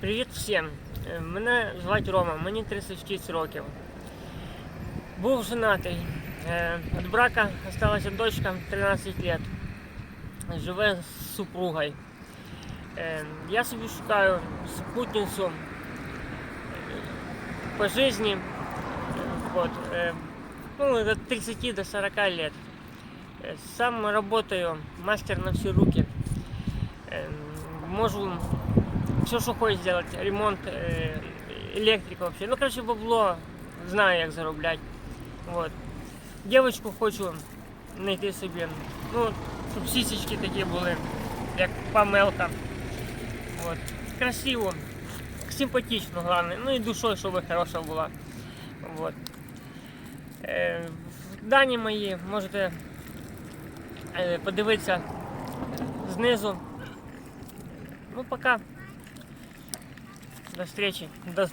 Привіт всім! Е, Мене звати Рома, мені 36 років. Був женатий. Е, Від брака залишилася дочка 13 років. Живе з супругою. Е, Я собі шукаю спутницю по житті. Вот. Ну, от 30 до 40 лет. Сам работаю, мастер на все руки. Можу все, що хочеш зробити, ремонт, електрика вообще. Ну, короче, бабло, знаю, як заробляти. Вот. Девочку хочу знайти собі. Ну, щоб сісечки такі були, як Памелка. Вот. Красиво, симпатично, головне. Ну і душою, щоб хороша була. Вот. Е, дані мої можете е, подивитися знизу. Ну, пока. До встречи. До